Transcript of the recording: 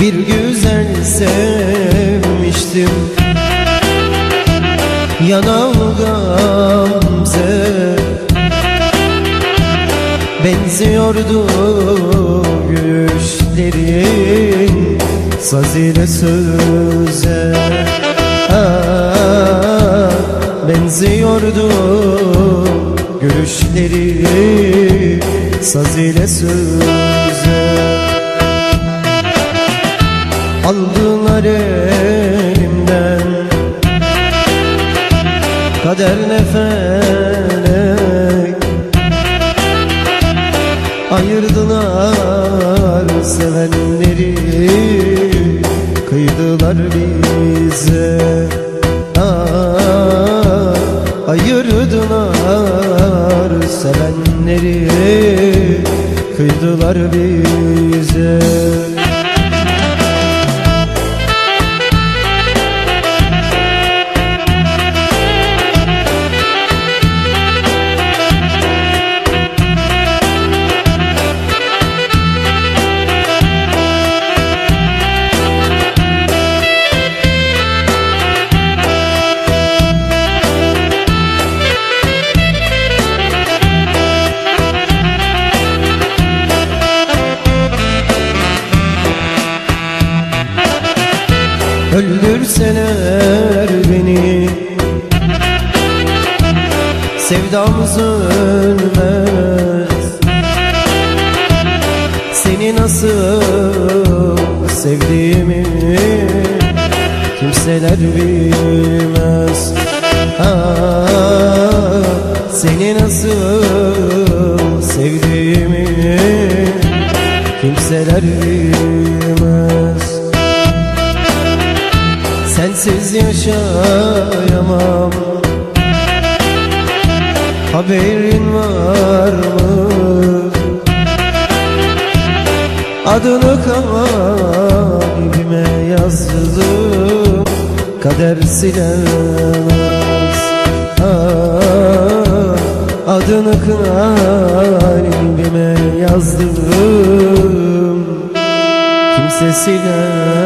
Bir güzel sevmiştim. Yanal gamze Benziyordu gülüşlerin. Saz ile söze ah, Benziyordu gülüşleri Saz ile söze Aldılar elimden. Kader ne felek. Ayırdılar sevenleri. Kıydılar bize. Ah, Ayırdılar sevenleri. Kıydılar bize Öldürseler beni. Sevdamız ölmez. Seni nasıl sevdiğimi Kimseler bilmez. Ah, Seni nasıl sevdiğimi Kimseler bilmez Sensiz yaşayamam. Haberin var mı? Adını kalbime yazdım Kader silemez. Ah, Adını kalbime yazdım Kimse silemez